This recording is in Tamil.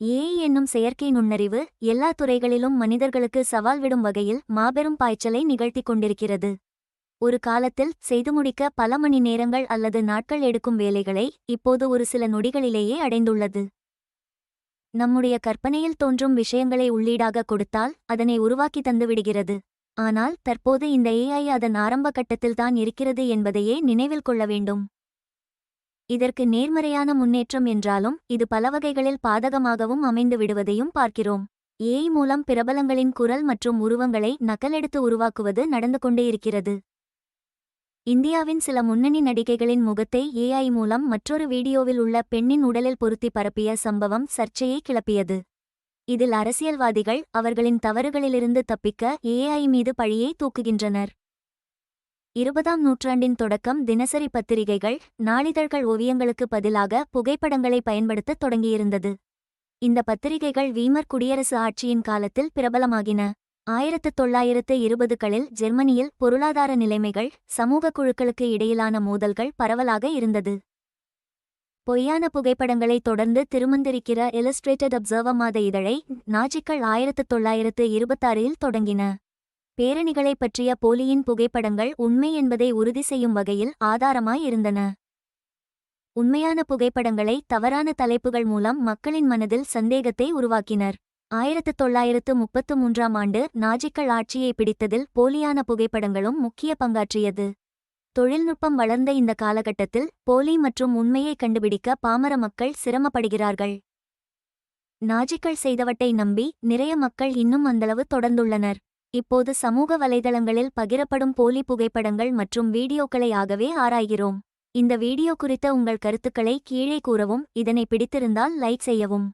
ஏஐ என்னும் செயற்கை நுண்ணறிவு எல்லா துறைகளிலும் மனிதர்களுக்கு சவால் விடும் வகையில் மாபெரும் பாய்ச்சலை நிகழ்த்திக் கொண்டிருக்கிறது. ஒரு காலத்தில் செய்து முடிக்க பல மணி நேரங்கள் அல்லது நாட்கள் எடுக்கும் வேலைகளை இப்போது ஒரு சில நொடிகளிலேயே அடைந்துள்ளது. நம்முடைய கற்பனையில் தோன்றும் விஷயங்களை உள்ளீடாக கொடுத்தால் அதனை உருவாக்கி தந்துவிடுகிறது ஆனால் தற்போது இந்த ஏஐ அதன் ஆரம்ப கட்டத்தில்தான் இருக்கிறது என்பதையே நினைவில் கொள்ள வேண்டும். இதற்கு நேர்மறையான முன்னேற்றம் என்றாலும் இது பல வகைகளில் பாதகமாகவும் அமைந்து விடுவதையும் பார்க்கிறோம். ஏஐ மூலம் பிரபலங்களின் குரல் மற்றும் உருவங்களை நகலெடுத்து உருவாக்குவது நடந்து கொண்டே இருக்கிறது. இந்தியாவின் சில முன்னணி நடிகைகளின் முகத்தை ஏஐ மூலம் மற்றொரு வீடியோவில் உள்ள பெண்ணின் உடலில் பொருத்தி பரப்பிய சம்பவம் சர்ச்சையை கிளப்பியது. இதில் அரசியல்வாதிகள் அவர்களின் தவறுகளிலிருந்து தப்பிக்க ஏஐ மீது பழியை தூக்குகின்றனர். இருபதாம் நூற்றாண்டின் தொடக்கம் தினசரி பத்திரிகைகள் நாளிதழ்கள் ஓவியங்களுக்கு பதிலாக புகைப்படங்களை பயன்படுத்த தொடங்கியிருந்தது. இந்த பத்திரிகைகள் வீமர் குடியரசு ஆட்சியின் காலத்தில் பிரபலமாகின. ஆயிரத்து தொள்ளாயிரத்து இருபதுகளில் ஜெர்மனியில் பொருளாதார நிலைமைகள் சமூக குழுக்களுக்கு இடையிலான மோதல்கள் பரவலாக இருந்தது. பொய்யான புகைப்படங்களை தொடர்ந்து திருமந்திருக்கிற இலஸ்ட்ரேட்டட் அப்சர்வ மாத இதழை நாஜிக்கள் ஆயிரத்து தொள்ளாயிரத்து இருபத்தாறில் தொடங்கின. பேரணிகளை பற்றிய போலியின் புகைப்படங்கள் உண்மை என்பதை உறுதி செய்யும் வகையில் ஆதாரமாய் இருந்தன. உண்மையான புகைப்படங்களை தவறான தலைப்புகள் மூலம் மக்களின் மனதில் சந்தேகத்தை உருவாக்கினர். ஆயிரத்து தொள்ளாயிரத்து முப்பத்து மூன்றாம் ஆண்டு நாஜிக்கள் ஆட்சியை பிடித்ததில் போலியான புகைப்படங்களும் முக்கிய பங்காற்றியது. தொழில்நுட்பம் வளர்ந்த இந்த காலகட்டத்தில் போலி மற்றும் உண்மையை கண்டுபிடிக்க பாமர மக்கள் சிரமப்படுகிறார்கள். நாஜிக்கள் செய்தவற்றை நம்பி நிறைய மக்கள் இன்னும் அந்தளவு தொடர்ந்துள்ளனர். இப்போது சமூக வலைதளங்களில் பகிரப்படும் போலி புகைப்படங்கள் மற்றும் வீடியோக்களை ஆகவே ஆராய்கிறோம். இந்த வீடியோ குறித்த உங்கள் கருத்துக்களை கீழே கூறவும் இதனை பிடித்திருந்தால் லைக் செய்யவும்.